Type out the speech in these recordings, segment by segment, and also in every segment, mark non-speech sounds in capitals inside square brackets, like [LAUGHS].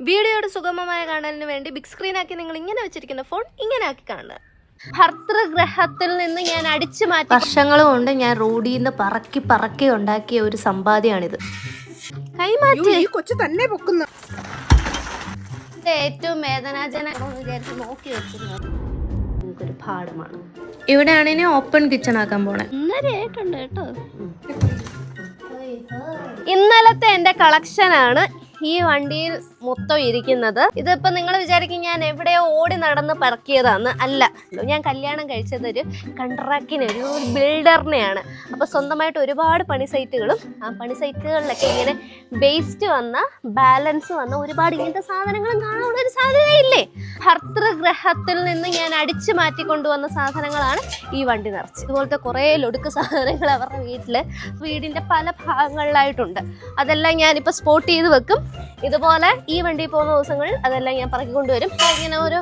വീഡിയോയുടെ സുഗമമായ കാണലിന് വേണ്ടി ബിഗ് സ്ക്രീനാക്കി നിങ്ങൾ ഇങ്ങനെ വെച്ചിരിക്കുന്ന ഫോൺ ഇങ്ങനെ ആക്കി കാണുക. ഭർത്തൃഗ്രഹത്തിൽ നിന്ന് ഞാൻ അടിച്ചു മാറ്റി വർഷങ്ങളും കൊണ്ട് ഞാൻ റോഡിൽ നിന്ന് പറക്കി പറക്കി ഉണ്ടാക്കിയ ഒരു സമ്പാദ്യമാണിത്. കൈമാറ്റി. കൊച്ചു തന്നെ പൊക്കുന്നു. ഏറ്റവും വേദനാജനകം വിചാരിച്ച് നോക്കി വെക്കുന്നത് നമുക്കൊരു പാഠമാണ് ഇവിടെ ഓപ്പൺ കിച്ചൺ ആക്കാൻ പോണേ. കേട്ടോ. ഇന്നലത്തെ എന്റെ കളക്ഷൻ ആണ് ഈ വണ്ടിയിൽ മൊത്തം ഇരിക്കുന്നത്. ഇതിപ്പോ നിങ്ങൾ വിചാരിക്കും ഞാൻ എവിടെയോ ഓടി നടന്ന് പറക്കിയതാന്ന് അല്ല. ഞാൻ കല്യാണം കഴിച്ചത് ഒരു കൺട്രാക്റ്റിന് ഒരു ബിൽഡറിനെയാണ്. അപ്പൊ സ്വന്തമായിട്ട് ഒരുപാട് പണി സൈറ്റുകളും ആ പണി സൈറ്റുകളിലൊക്കെ ഇങ്ങനെ വേസ്റ്റ് വന്ന ബാലൻസ് വന്ന ഒരുപാട് ഇങ്ങനത്തെ സാധനങ്ങളും കാണാനുള്ള ഒരു സാധ്യതയില്ലേ? ഭർത്തൃഗ്രഹത്തിൽ നിന്ന് ഞാൻ അടിച്ചു മാറ്റി കൊണ്ടുവന്ന സാധനങ്ങളാണ് ഈ വണ്ടി നിറച്ച്. ഇതുപോലത്തെ കുറേ ലൊടുക്ക് സാധനങ്ങൾ അവരുടെ വീട്ടിൽ വീടിന്റെ പല ഭാഗങ്ങളിലായിട്ടുണ്ട്. അതെല്ലാം ഞാനിപ്പോൾ സ്പോട്ട് ചെയ്ത് വെക്കും. ഇതുപോലെ ഈ വണ്ടി പോകുന്ന ദിവസങ്ങളിൽ അതെല്ലാം ഞാൻ പറക്കി കൊണ്ടുവരും. ഇങ്ങനെ ഒരു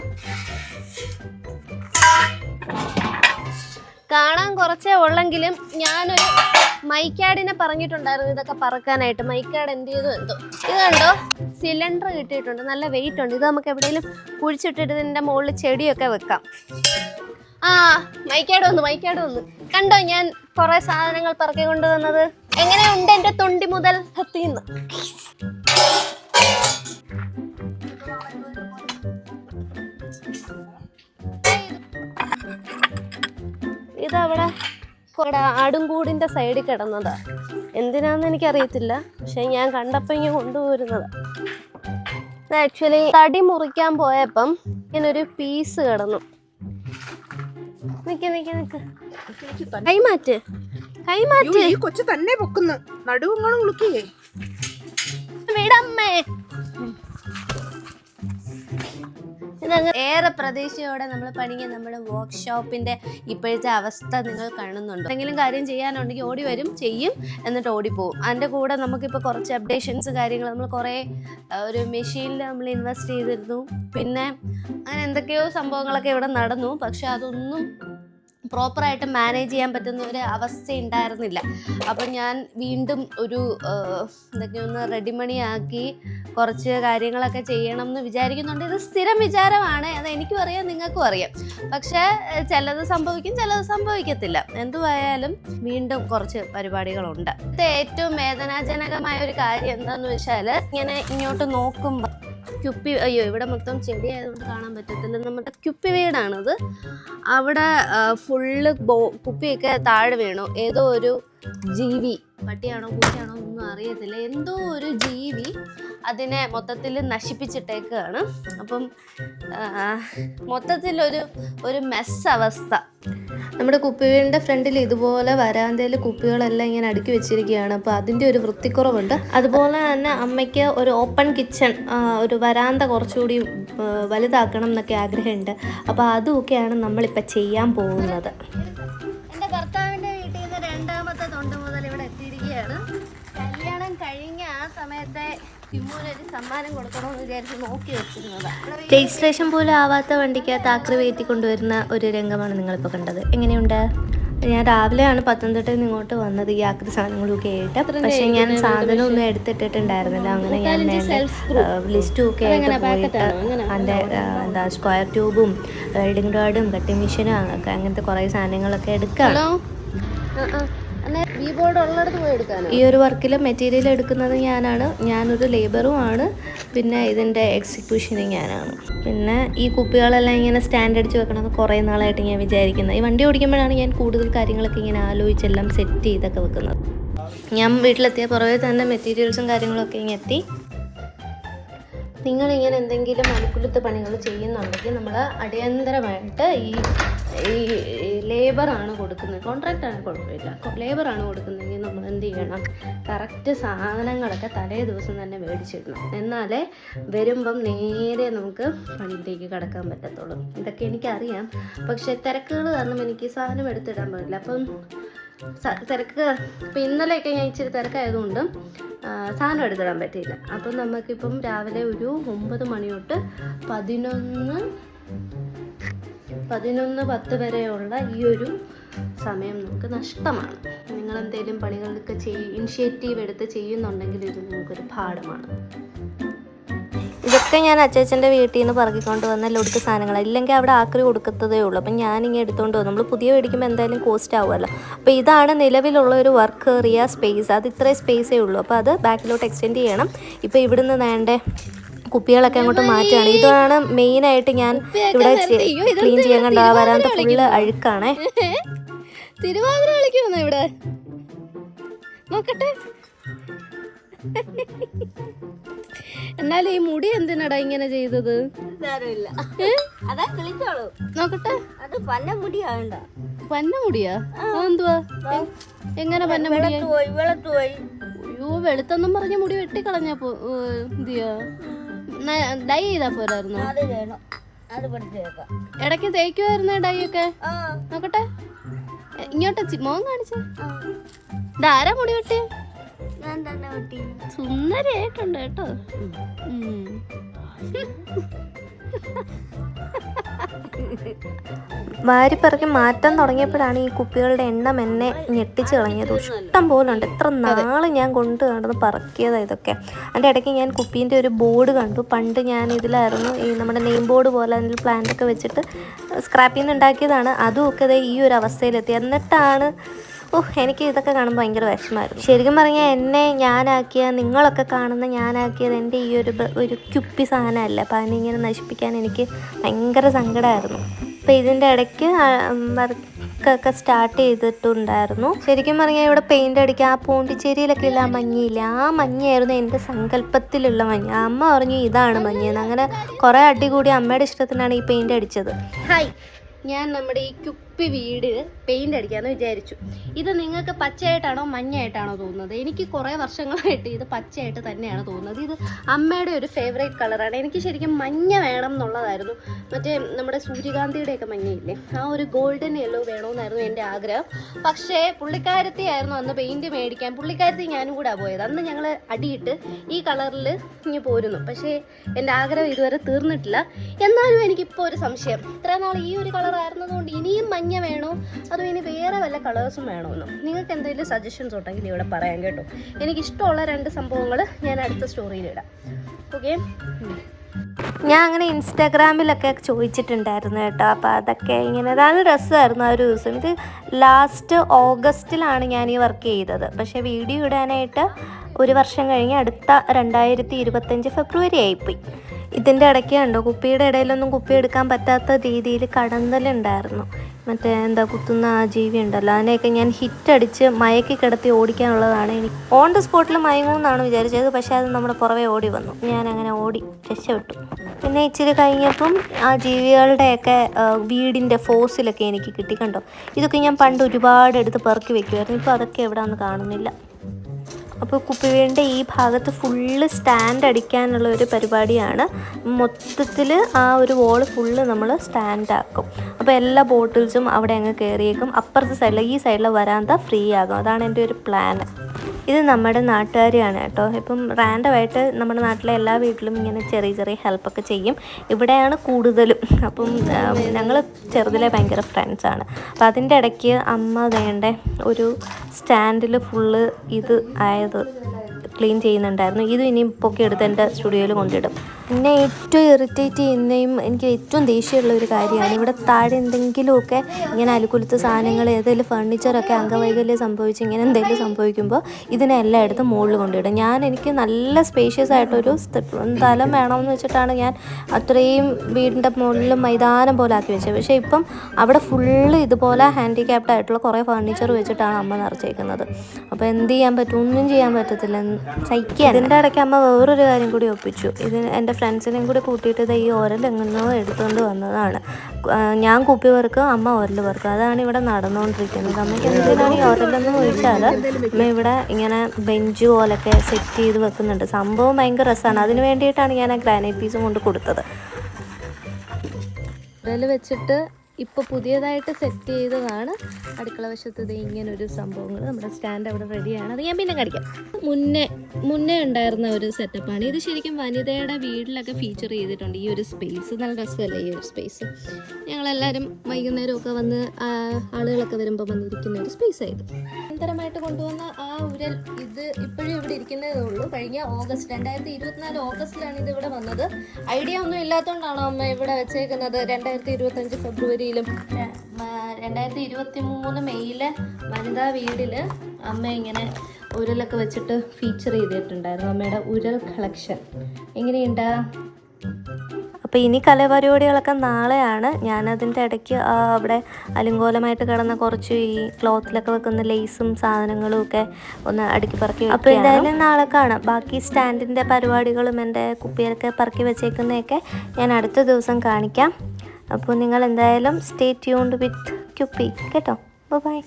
കാണാൻ കുറച്ചേ ഉള്ളെങ്കിലും ഞാനൊരു മൈക്കാടിനെ പറഞ്ഞിട്ടുണ്ടായിരുന്നു ഇതൊക്കെ പറക്കാനായിട്ട്. മൈക്കാട് എന്ത് ചെയ്തു എന്തോ. ഇത് കണ്ടോ? സിലിണ്ടർ കിട്ടിയിട്ടുണ്ട്. നല്ല വെയിറ്റ് ഉണ്ട്. ഇത് നമുക്ക് എവിടെയെങ്കിലും കുഴിച്ചിട്ടിട്ട് ഇതിന്റെ മുകളിൽ ചെടിയൊക്കെ വെക്കാം. ആ മൈക്കാട് വന്നു മൈക്കാട് വന്നു. കണ്ടോ ഞാൻ കുറേ സാധനങ്ങൾ പറക്കി കൊണ്ടുവന്നത്? എങ്ങനെയുണ്ട് എന്റെ തൊണ്ടി മുതൽ? ഹത്തിന്ന് ഇതവിടെ ആടും ആടുംകൂടിന്റെ സൈഡിൽ കിടന്നതാ. എന്തിനാന്ന് എനിക്കറിയത്തില്ല. പക്ഷെ ഞാൻ കണ്ടപ്പോൾ ഇങ്ങനെ കൊണ്ടുപോരുന്നതാ. ഇത് ആക്ച്വലി തടി മുറിക്കാൻ പോയപ്പം ഇങ്ങനൊരു പീസ് കിടന്നു. നിക്ക് നിക്ക് നിക്ക്. കൈമാറ്റ് കൈമാറ്റ് ഈ കൊച്ചു തന്നെ പൊക്കുന്നു. നടുവങ്ങാനും ഉളുക്കിയേ വിടമ്മേ. ഏറെ പ്രതീക്ഷയോടെ നമ്മൾ പണിയ നമ്മുടെ വർക്ക്ഷോപ്പിന്റെ ഇപ്പോഴത്തെ അവസ്ഥ നിങ്ങൾ കാണുന്നുണ്ട്. എന്തെങ്കിലും കാര്യം ചെയ്യാനുണ്ടെങ്കിൽ ഓടി വരും ചെയ്യും എന്നിട്ട് ഓടിപ്പോവും അതിന്റെ കൂടെ നമുക്കിപ്പോൾ കുറച്ച് അപ്ഡേഷൻസ് കാര്യങ്ങൾ നമ്മൾ കുറേ ഒരു മെഷീനിൽ നമ്മൾ ഇൻവെസ്റ്റ് ചെയ്തിരുന്നു. പിന്നെ അങ്ങനെ എന്തൊക്കെയോ സംഭവങ്ങളൊക്കെ ഇവിടെ നടന്നു. പക്ഷെ അതൊന്നും പ്രോപ്പറായിട്ട് മാനേജ് ചെയ്യാൻ പറ്റുന്ന ഒരു അവസ്ഥ ഉണ്ടായിരുന്നില്ല അപ്പം ഞാൻ വീണ്ടും ഒരു ഇതൊക്കെ ഒന്ന് റെഡിമണി ആക്കി കുറച്ച് കാര്യങ്ങളൊക്കെ ചെയ്യണം എന്ന് വിചാരിക്കുന്നുണ്ട്. ഇത് സ്ഥിരം വിചാരമാണ്. അത് എനിക്കും അറിയാം നിങ്ങൾക്കും അറിയാം. പക്ഷേ ചിലത് സംഭവിക്കും ചിലത് സംഭവിക്കത്തില്ല. എന്തുവായാലും വീണ്ടും കുറച്ച് പരിപാടികളുണ്ട്. ഏറ്റവും വേദനാജനകമായ ഒരു കാര്യം എന്താണെന്ന് വെച്ചാൽ ഇങ്ങനെ ഇങ്ങോട്ട് നോക്കുമ്പോൾ കുപ്പി അയ്യോ ഇവിടെ മൊത്തം ചെടി ആയതുകൊണ്ട് കാണാൻ പറ്റത്തില്ല. നമ്മുടെ കുപ്പി വീടാണത്. അവിടെ ഫുള്ള് ബോ കുപ്പിയൊക്കെ താഴെ വീണു. ഏതോ ഒരു ജീവി. പട്ടിയാണോ പൂച്ചയാണോ ഒന്നും അറിയത്തില്ല. എന്തോ ഒരു ജീവി അതിനെ മൊത്തത്തിൽ നശിപ്പിച്ചിട്ടേക്കാണ്. അപ്പം മൊത്തത്തിലൊരു ഒരു മെസ് അവസ്ഥ. നമ്മുടെ കുപ്പിവീടിന്റെ ഫ്രണ്ടിൽ ഇതുപോലെ വരാന്തയിൽ കുപ്പികളെല്ലാം ഇങ്ങനെ അടുക്കി വെച്ചിരിക്കുകയാണ്. അപ്പോൾ അതിന്റെ ഒരു വൃത്തിക്കുറവുണ്ട്. അതുപോലെ തന്നെ അമ്മയ്ക്ക് ഒരു ഓപ്പൺ കിച്ചൺ ഒരു വരാന്ത കുറച്ചുകൂടി വലുതാക്കണം എന്നൊക്കെ ആഗ്രഹമുണ്ട്. അപ്പോൾ അതുമൊക്കെയാണ് നമ്മളിപ്പോൾ ചെയ്യാൻ പോകുന്നത്. സമയത്തെ രജിസ്ട്രേഷൻ പോലും ആവാത്ത വണ്ടിക്കകത്ത് ആക്രി കയറ്റി കൊണ്ടുവരുന്ന ഒരു രംഗമാണ് നിങ്ങളിപ്പോൾ കണ്ടത്. എങ്ങനെയുണ്ട്? ഞാൻ രാവിലെയാണ് പത്തനംതിട്ടയിൽ നിന്ന് ഇങ്ങോട്ട് വന്നത് ഈ ആക്രി സാധനങ്ങളൊക്കെ ആയിട്ട്. പക്ഷെ ഞാൻ സാധനം ഒന്നും എടുത്തിട്ടിട്ടുണ്ടായിരുന്നില്ല. അങ്ങനെ ഞാൻ ലിസ്റ്റും ഒക്കെ ആയിട്ട് പോയിട്ട് അതിന്റെ എന്താ സ്ക്വയർ ട്യൂബും വെൽഡിംഗ് റോഡും കട്ടിംഗ് മെഷീനും അങ്ങനത്തെ കുറേ സാധനങ്ങളൊക്കെ എടുക്കാം ഈ ഒരു വർക്കിൽ മെറ്റീരിയൽ എടുക്കുന്നത് ഞാനാണ്. ഞാനൊരു ലേബറും ആണ്. പിന്നെ ഇതിന്റെ എക്സിക്യൂഷനും ഞാനാണ്. പിന്നെ ഈ കുപ്പികളെല്ലാം ഇങ്ങനെ സ്റ്റാൻഡ് അടിച്ച് വെക്കണമെന്ന് കുറേ നാളായിട്ട് ഞാൻ വിചാരിക്കുന്നത് ഈ വണ്ടി ഓടിക്കുമ്പോഴാണ് ഞാൻ കൂടുതൽ കാര്യങ്ങളൊക്കെ ഇങ്ങനെ ആലോചിച്ചെല്ലാം സെറ്റ് ചെയ്തൊക്കെ വെക്കുന്നത്. ഞാൻ വീട്ടിലെത്തിയ പുറമേ തന്നെ മെറ്റീരിയൽസും കാര്യങ്ങളൊക്കെ ഇങ്ങനെ എത്തി. നിങ്ങളിങ്ങനെ എന്തെങ്കിലും അനുകൂലത്തെ പണികൾ ചെയ്യുന്നുണ്ടെങ്കിൽ നമ്മൾ അടിയന്തരമായിട്ട് ഈ ഈ ലേബറാണ് കൊടുക്കുന്നത്. കോൺട്രാക്റ്റാണ് കുഴപ്പമില്ല. ലേബറാണ് കൊടുക്കുന്നതെങ്കിൽ നമ്മൾ എന്ത് ചെയ്യണം? കറക്റ്റ് സാധനങ്ങളൊക്കെ തലേ ദിവസം തന്നെ മേടിച്ചിടണം. എന്നാലേ വരുമ്പം നേരെ നമുക്ക് പണിയിലേക്ക് കടക്കാൻ പറ്റത്തുള്ളൂ. ഇതൊക്കെ എനിക്കറിയാം. പക്ഷെ തിരക്കുകൾ കാരണം എനിക്ക് സാധനം എടുത്തിടാൻ പറ്റില്ല അപ്പം തിരക്ക് ഇപ്പം ഇന്നലെയൊക്കെ ഞാൻ ഇച്ചിരി തിരക്കായതുകൊണ്ട് സാധനം എടുത്തിടാൻ പറ്റിയില്ല. അപ്പം നമുക്കിപ്പം രാവിലെ ഒരു ഒമ്പത് മണി തൊട്ട് പതിനൊന്ന് പതിനൊന്ന് പത്ത് വരെയുള്ള ഈ ഒരു സമയം നമുക്ക് നഷ്ടമാണ്. നിങ്ങൾ എന്തെങ്കിലും പണികളൊക്കെ ചെയ് ഇനിഷ്യേറ്റീവ് എടുത്ത് ചെയ്യുന്നുണ്ടെങ്കിൽ ഇത് നമുക്കൊരു പാഠമാണ്. ഇത് ഇതൊക്കെ ഞാൻ അച്ചാച്ചന്റെ വീട്ടിൽ നിന്ന് പറക്കിക്കൊണ്ട് വന്ന ഒടുക്ക സാധനങ്ങൾ ഇല്ലെങ്കിൽ അവിടെ ആക്രി കൊടുക്കത്തതേ ഉള്ളൂ. അപ്പം ഞാനിങ്ങനെ എടുത്തുകൊണ്ട് വന്നു. നമ്മൾ പുതിയ മേടിക്കുമ്പോൾ എന്തായാലും കോസ്റ്റ് ആവുമല്ലോ. അപ്പോൾ ഇതാണ് നിലവിലുള്ള ഒരു വർക്ക് ഏറിയ സ്പേസ് അത് ഇത്രേ സ്പേസേ ഉള്ളൂ. അപ്പോൾ അത് ബാക്കിലോട്ട് എക്സ്റ്റെൻഡ് ചെയ്യണം. ഇപ്പോൾ ഇവിടുന്ന് നേണ്ടേ കുപ്പികളൊക്കെ അങ്ങോട്ട് മാറ്റുകയാണ്. ഇതാണ് മെയിനായിട്ട് ഞാൻ ഇവിടെ ക്ലീൻ ചെയ്യാൻ കണ്ട വരാത്ത വരാന്ത ഫുള്ള് അഴുക്കാണേ. [LAUGHS] തിരുവാതിര കളിക്കുന്നു ഇവിടെ? നോക്കട്ടെ. [LAUGHS] എന്നാലും ഈ മുടി എന്തിനടാ ഇങ്ങനെ ചെയ്തത്? നോക്കട്ടെ. അത് പന്ന മുടിയാവണ്ട പന്ന മുടിയാ? എന്തുവാ എങ്ങനെ പന്ന പോയി അയ്യോ വെളുത്തെന്നും പറഞ്ഞ മുടി വെട്ടിക്കളഞ്ഞപ്പോ എന്തിയാ? ഡൈ ചെയ്താ പോരായിരുന്നു? അത് വേണം. അത് പഠിച്ചേക്കാം ഇടയ്ക്ക് തേക്കുമായിരുന്നേ ഡൈ ഒക്കെ? നോക്കട്ടെ. ഇങ്ങോട്ട് മോൻ കാണിച്ചേ. ഇതാരാ മുടി വെട്ടിയ? സുന്ദരിയായിട്ടുണ്ട് കേട്ടോ. ഉം. പറക്കി മാറ്റാൻ തുടങ്ങിയപ്പോഴാണ് ഈ കുപ്പികളുടെ എണ്ണം എന്നെ ഞെട്ടിച്ച് കളഞ്ഞത്. ഇഷ്ടം പോലെ ഉണ്ട് എത്ര നാൾ ഞാൻ കൊണ്ട് നടന്ന് പറക്കിയതാ ഇതൊക്കെ. അതിന്റെ ഇടയ്ക്ക് ഞാൻ കുപ്പീന്റെ ഒരു ബോർഡ് കണ്ടു. പണ്ട് ഞാൻ ഇതിലായിരുന്നു ഈ നമ്മുടെ നെയിം ബോർഡ് പോലെ അതിൽ പ്ലാന്റ് ഒക്കെ വെച്ചിട്ട് സ്ക്രാപ്പിൽ നിന്ന് ഉണ്ടാക്കിയതാണ്. അതും ഒക്കെ ഈ ഒരു അവസ്ഥയിലെത്തി. എന്നിട്ടാണ് ഓഹ് എനിക്ക് ഇതൊക്കെ കാണുമ്പോൾ ഭയങ്കര വിഷമമായിരുന്നു ശരിക്കും പറഞ്ഞാൽ എന്നെ ഞാനാക്കിയ നിങ്ങളൊക്കെ കാണുന്ന ഞാനാക്കിയത് എന്റെ ഈ ഒരു ഒരു കുപ്പി സാധനമല്ല. അപ്പോൾ അതിനിങ്ങനെ നശിപ്പിക്കാൻ എനിക്ക് ഭയങ്കര സങ്കടമായിരുന്നു അപ്പോൾ ഇതിന്റെ ഇടയ്ക്ക് വർക്കൊക്കെ സ്റ്റാർട്ട് ചെയ്തിട്ടുണ്ടായിരുന്നു. ശരിക്കും പറഞ്ഞാൽ ഇവിടെ പെയിന്റ് അടിക്കുക ആ പോണ്ടിച്ചേരിയിലൊക്കെ ഇല്ല ആ മഞ്ഞയില്ല ആ മഞ്ഞയായിരുന്നു എന്റെ സങ്കല്പത്തിലുള്ള മഞ്ഞ. അമ്മ പറഞ്ഞു ഇതാണ് മഞ്ഞയെന്ന് അങ്ങനെ കുറേ അടി കൂടി അമ്മയുടെ ഇഷ്ടത്തിനാണ് ഈ പെയിന്റ് അടിച്ചത്. ഹായ് ഞാൻ നമ്മുടെ ഈ കുപ്പി വീട് പെയിന്റ് അടിക്കാന്ന് വിചാരിച്ചു. ഇത് നിങ്ങൾക്ക് പച്ചയായിട്ടാണോ മഞ്ഞയായിട്ടാണോ തോന്നുന്നത്? എനിക്ക് കുറേ വർഷങ്ങളായിട്ട് ഇത് പച്ചയായിട്ട് തന്നെയാണ് തോന്നുന്നത്. ഇത് അമ്മയുടെ ഒരു ഫേവറേറ്റ് കളറാണ് എനിക്ക് ശരിക്കും മഞ്ഞ വേണം എന്നുള്ളതായിരുന്നു. മറ്റേ നമ്മുടെ സൂര്യകാന്തിയുടെയൊക്കെ മഞ്ഞയില്ലേ? ആ ഒരു ഗോൾഡൻ യെല്ലോ വേണമെന്നായിരുന്നു എന്റെ ആഗ്രഹം. പക്ഷേ പുള്ളിക്കാരത്തി ആയിരുന്നു അന്ന് പെയിന്റ് മേടിക്കാൻ. പുള്ളിക്കാരത്തി ഞാനും കൂടെ പോയത്. അന്ന് ഞങ്ങൾ അടിയിട്ട് ഈ കളറിൽ ഇങ്ങനെ പോരുന്നു. പക്ഷേ എന്റെ ആഗ്രഹം ഇതുവരെ തീർന്നിട്ടില്ല. എന്നാലും എനിക്കിപ്പോൾ ഒരു സംശയം. ഇത്ര നാൾ ഈ ഒരു കളർ ആയിരുന്നതുകൊണ്ട് ഇനിയും മഞ്ഞ വേണോ? അതോ ഇനി വേറെ വല്ല കളേഴ്സും വേണമെന്നോ നിങ്ങൾക്ക് എന്തെങ്കിലും സജഷൻസ് ഉണ്ടെങ്കിൽ ഇവിടെ പറയാൻ കേട്ടോ. എനിക്കിഷ്ടമുള്ള രണ്ട് സംഭവങ്ങൾ ഞാൻ അടുത്ത സ്റ്റോറിയിൽ ഇടാം. ഓക്കെ ഞാൻ അങ്ങനെ ഇൻസ്റ്റാഗ്രാമിലൊക്കെ ചോദിച്ചിട്ടുണ്ടായിരുന്നു കേട്ടോ. അപ്പോൾ അതൊക്കെ ഇങ്ങനെ നല്ല രസമായിരുന്നു ആ ഒരു ദിവസം. ഇത് ലാസ്റ്റ് ഓഗസ്റ്റിലാണ് ഞാൻ ഈ വർക്ക് ചെയ്തത്. പക്ഷേ വീഡിയോ ഇടാനായിട്ട് ഒരു വർഷം കഴിഞ്ഞ് അടുത്ത രണ്ടായിരത്തി ഇരുപത്തഞ്ച് ഫെബ്രുവരി ആയിപ്പോയി. ഇതിന്റെ ഇടയ്ക്ക് കണ്ടോ കുപ്പിയുടെ ഇടയിലൊന്നും കുപ്പി എടുക്കാൻ പറ്റാത്ത രീതിയിൽ കടന്തലുണ്ടായിരുന്നു മറ്റേ എന്താ കുത്തുന്ന ആ ജീവി ഉണ്ടല്ലോ. അതിനെയൊക്കെ ഞാൻ ഹിറ്റ് അടിച്ച് മയക്കി കിടത്തി ഓടിക്കാനുള്ളതാണ് എനിക്ക് ഓൺ ദ സ്പോട്ടിൽ മയങ്ങുമെന്നാണ് വിചാരിച്ചത്. പക്ഷേ അത് നമ്മുടെ പുറവെ ഓടി വന്നു. ഞാൻ അങ്ങനെ ഓടി രക്ഷപ്പെട്ടു. പിന്നെ ഇച്ചിരി കഴിഞ്ഞപ്പം ആ ജീവികളുടെയൊക്കെ വീടിന്റെ ഫോസിലൊക്കെ എനിക്ക് കിട്ടി കണ്ടോ? ഇതൊക്കെ ഞാൻ പണ്ട് ഒരുപാട് എടുത്ത് പെറുക്കി വെക്കുമായിരുന്നു ഇപ്പോൾ അതൊക്കെ എവിടെ കാണുന്നില്ല. അപ്പോൾ കുപ്പിവേണ്ട ഈ ഭാഗത്ത് ഫുള്ള് സ്റ്റാൻഡ് അടിക്കാനുള്ള ഒരു പരിപാടിയാണ്. മൊത്തത്തിൽ ആ ഒരു വോൾ ഫുള്ള് നമ്മൾ സ്റ്റാൻഡ് ആക്കും. അപ്പോൾ എല്ലാ ബോട്ടിൽസും അവിടെ അങ്ങ് കയറിയേക്കും അപ്പുറത്തെ സൈഡിൽ ഈ സൈഡിൽ വരാന്ത ഫ്രീ ആകും. അതാണ് എന്റെ ഒരു പ്ലാൻ ഇത് നമ്മുടെ നാട്ടുകാരെയാണ് കേട്ടോ. ഇപ്പം റാൻഡമായിട്ട് നമ്മുടെ നാട്ടിലെ എല്ലാ വീട്ടിലും ഇങ്ങനെ ചെറിയ ചെറിയ ഹെൽപ്പൊക്കെ ചെയ്യും. ഇവിടെയാണ് കൂടുതലും. അപ്പം ഞങ്ങൾ ചെറുതിലെ ഭയങ്കര ഫ്രണ്ട്സാണ് അപ്പം അതിന്റെ ഇടയ്ക്ക് അമ്മ വേണ്ട ഒരു സ്റ്റാൻഡിൽ ഫുള്ള് ഇത് ആയത് ക്ലീൻ ചെയ്യുന്നുണ്ടായിരുന്നു. ഇത് ഇനിയും പൊക്കി എടുത്ത് എന്റെ സ്റ്റുഡിയോയിൽ കൊണ്ടിടും എന്നെ ഏറ്റവും ഇറിറ്റേറ്റ് ചെയ്യുന്നതും എനിക്ക് ഏറ്റവും ദേഷ്യമുള്ള ഒരു കാര്യമാണ്. ഇവിടെ താഴെ എന്തെങ്കിലുമൊക്കെ ഇങ്ങനെ അലുക്കുലത്ത് സാധനങ്ങൾ ഏതെങ്കിലും ഫർണിച്ചറൊക്കെ അംഗവൈകല്യം സംഭവിച്ച് ഇങ്ങനെ എന്തെങ്കിലും സംഭവിക്കുമ്പോൾ ഇതിനെ എല്ലായിടത്തും മുകളിൽ കൊണ്ടിടും ഞാൻ എനിക്ക് നല്ല സ്പേഷ്യസ് ആയിട്ടൊരു സ്ഥ- സ്ഥലം വേണമെന്ന് വെച്ചിട്ടാണ് ഞാൻ അത്രയും വീടിന്റെ മുകളിൽ മൈതാനം പോലെ ആക്കി വെച്ചത്. പക്ഷേ ഇപ്പം അവിടെ ഫുള്ള് ഇതുപോലെ ഹാൻഡിക്യാപ്ഡ് ആയിട്ടുള്ള കുറേ ഫർണിച്ചർ വെച്ചിട്ടാണ് അമ്മ നിറച്ചേക്കുന്നത്. അപ്പോൾ എന്ത് ചെയ്യാൻ പറ്റും? ഒന്നും ചെയ്യാൻ പറ്റത്തില്ല. സഹിക്കുക ഇതിന്റെ ഇടയ്ക്ക് അമ്മ വേറൊരു കാര്യം കൂടി ഒപ്പിച്ചു. ഇത് എന്റെ ഫ്രണ്ട്സിനെയും കൂടി കൂട്ടിയിട്ട് ഇത് ഈ ഓരൽ എങ്ങനെയോ എടുത്തുകൊണ്ട് വന്നതാണ്. ഞാൻ കുപ്പി വർക്ക് അമ്മ ഓരൽ വർക്ക് അതാണ് ഇവിടെ നടന്നുകൊണ്ടിരിക്കുന്നത് അമ്മയ്ക്ക് എന്തിനാണ് ഈ ഓരലെന്ന് ചോദിച്ചാൽ അമ്മ ഇവിടെ ഇങ്ങനെ ബെഞ്ച് പോലൊക്കെ സെറ്റ് ചെയ്ത് വെക്കുന്നുണ്ട്. സംഭവം ഭയങ്കര രസമാണ്. അതിന് വേണ്ടിയിട്ടാണ് ഞാൻ ആ ഗ്രാനൈറ്റ് പീസും കൊണ്ട് കൊടുത്തത്. ഓരൽ വെച്ചിട്ട് ഇപ്പോൾ പുതിയതായിട്ട് സെറ്റ് ചെയ്തതാണ്. അടുക്കള വശത്ത് ഇത് ഇങ്ങനെ ഒരു സംഭവങ്ങൾ നമ്മുടെ സ്റ്റാൻഡ് അവിടെ റെഡിയാണ് അത് ഞാൻ പിന്നെ കാണിക്കാം. മുന്നേ മുന്നേ ഉണ്ടായിരുന്ന ഒരു സെറ്റപ്പാണ് ഇത് ശരിക്കും വനിതയുടെ വീട്ടിലൊക്കെ ഫീച്ചർ ചെയ്തിട്ടുണ്ട്. ഈ ഒരു സ്പേസ് നല്ല രസമല്ലേ ഈ ഒരു സ്പേസ് ഞങ്ങളെല്ലാവരും വൈകുന്നേരമൊക്കെ വന്ന് ആളുകളൊക്കെ വരുമ്പോൾ വന്നിരിക്കുന്ന ഒരു സ്പേസ് ആയത് അടിയന്തരമായിട്ട് കൊണ്ടുവന്ന ആ ഉരൽ ഇത് ഇപ്പോഴും ഇവിടെ ഇരിക്കുന്നതേ ഉള്ളൂ. കഴിഞ്ഞ ഓഗസ്റ്റ് രണ്ടായിരത്തി ഇരുപത്തിനാല് ഓഗസ്റ്റിലാണ് ഇത് ഇവിടെ വന്നത്. ഐഡിയ ഒന്നും ഇല്ലാത്തതുകൊണ്ടാണോ അമ്മ ഇവിടെ വെച്ചേക്കുന്നത്? രണ്ടായിരത്തി ഇരുപത്തഞ്ച് ഫെബ്രുവരിയിലും രണ്ടായിരത്തി ഇരുപത്തി മൂന്ന് മെയ്യിൽ വനിതാ വീടിൽ അമ്മ ഇങ്ങനെ ഉരലൊക്കെ വെച്ചിട്ട് ഫീച്ചർ ചെയ്തിട്ടുണ്ടായിരുന്നു. അമ്മയുടെ ഉരൽ കളക്ഷൻ എങ്ങനെയുണ്ടാ? അപ്പോൾ ഇനി കലപരിപാടികളൊക്കെ നാളെയാണ്. ഞാനതിന്റെ ഇടയ്ക്ക് അവിടെ അലങ്കോലമായിട്ട് കിടന്ന കുറച്ച് ഈ ക്ലോത്തിലൊക്കെ വെക്കുന്ന ലേസും സാധനങ്ങളും ഒക്കെ ഒന്ന് അടുക്കി പറക്കി അപ്പോൾ എന്തായാലും നാളെ കാണാം. ബാക്കി സ്റ്റാൻഡിന്റെ പരിപാടികളും എന്റെ കുപ്പിയൊക്കെ പറക്കി വെച്ചേക്കുന്നതൊക്കെ ഞാൻ അടുത്ത ദിവസം കാണിക്കാം. അപ്പോൾ നിങ്ങൾ എന്തായാലും സ്റ്റേ ട്യൂൺഡ് വിത്ത് ക്യുപ്പി കേട്ടോ? ബൈ